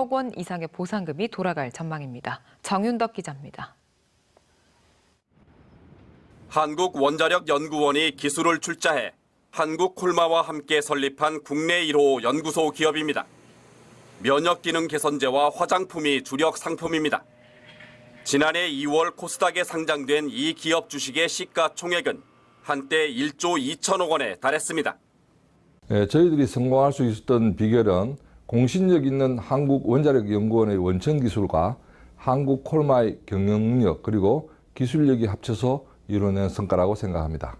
억원 이상의 보상금이 돌아갈 전망입니다. 정윤덕 기자입니다. 한국원자력연구원이 기술을 출자해 한국콜마와 함께 설립한 국내 1호 연구소 기업입니다. 면역 기능 개선제와 화장품이 주력 상품입니다. 지난해 2월 코스닥에 상장된 이 기업 주식의 시가총액은 한때 1조 2천억 원에 달했습니다. 예, 저희들이 성공할 수 있었던 비결은 공신력 있는 한국 원자력연구원의 원천 기술과 한국 콜마의 경영 능력 그리고 기술력이 합쳐서 이뤄낸 성과라고 생각합니다.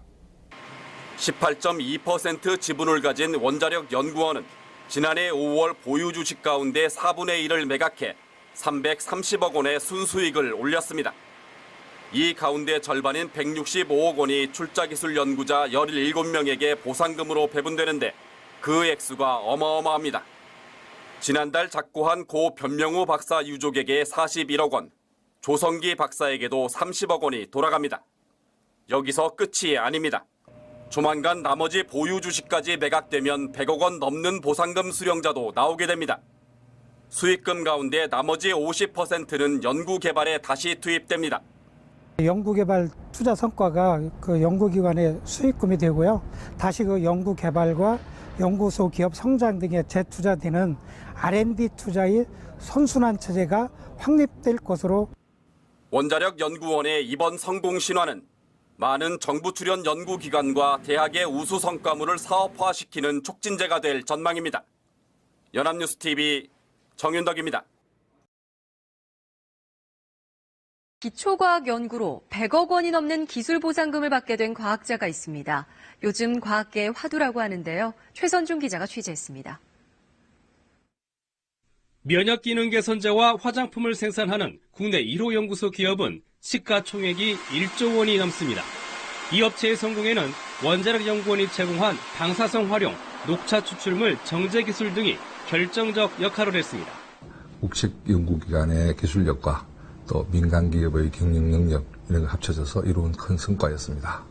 18.2% 지분을 가진 원자력 연구원은 지난해 5월 보유 주식 가운데 4분의 1을 매각해 330억 원의 순수익을 올렸습니다. 이 가운데 절반인 165억 원이 출자기술 연구자 17명에게 보상금으로 배분되는데 그 액수가 어마어마합니다. 지난달 작고한 고 변명우 박사 유족에게 41억 원, 조성기 박사에게도 30억 원이 돌아갑니다. 여기서 끝이 아닙니다. 조만간 나머지 보유 주식까지 매각되면 100억 원 넘는 보상금 수령자도 나오게 됩니다. 수익금 가운데 나머지 50%는 연구 개발에 다시 투입됩니다. 연구개발 투자 성과가 그 연구기관의 수익금이 되고요. 다시 그 연구개발과 연구소 기업 성장 등에 재투자되는 R&D 투자의 선순환 체제가 확립될 것으로 원자력 연구원의 이번 성공 신화는 많은 정부 출연 연구기관과 대학의 우수 성과물을 사업화시키는 촉진제가 될 전망입니다. 연합뉴스 TV 정윤덕입니다. 기초과학 연구로 100억 원이 넘는 기술 보상금을 받게 된 과학자가 있습니다. 요즘 과학계의 화두라고 하는데요. 최선중 기자가 취재했습니다. 면역 기능 개선제와 화장품을 생산하는 국내 1호 연구소 기업은 시가총액이 1조 원이 넘습니다. 이 업체의 성공에는 원자력 연구원이 제공한 방사성 활용, 녹차 추출물 정제 기술 등이 결정적 역할을 했습니다. 국책 연구기관의 기술력과 또 민간 기업의 경영 능력 이런 걸 합쳐져서 이룬 큰 성과였습니다.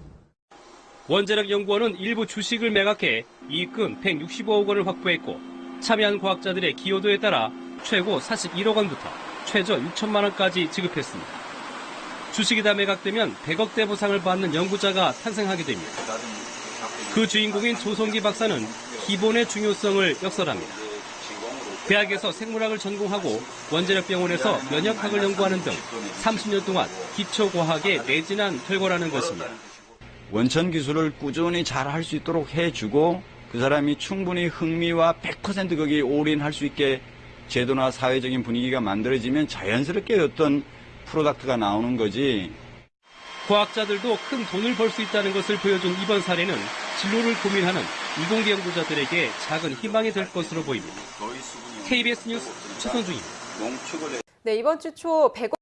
원자력 연구원은 일부 주식을 매각해 이익금 165억 원을 확보했고 참여한 과학자들의 기여도에 따라 최고 41억 원부터 최저 6천만 원까지 지급했습니다. 주식이 다 매각되면 100억대 보상을 받는 연구자가 탄생하게 됩니다. 그 주인공인 조성기 박사는 기본의 중요성을 역설합니다. 대학에서 생물학을 전공하고 원자력병원에서 면역학을 연구하는 등 30년 동안 기초과학에 내진한 결과라는 것입니다. 원천 기술을 꾸준히 잘 할 수 있도록 해주고 그 사람이 충분히 흥미와 100% 거기에 올인할 수 있게 제도나 사회적인 분위기가 만들어지면 자연스럽게 어떤 프로덕트가 나오는 거지. 과학자들도 큰 돈을 벌 수 있다는 것을 보여준 이번 사례는 진로를 고민하는 이공계 연구자들에게 작은 희망이 될 것으로 보입니다. KBS 뉴스 최선중입니다. 네, 이번 주 초 100억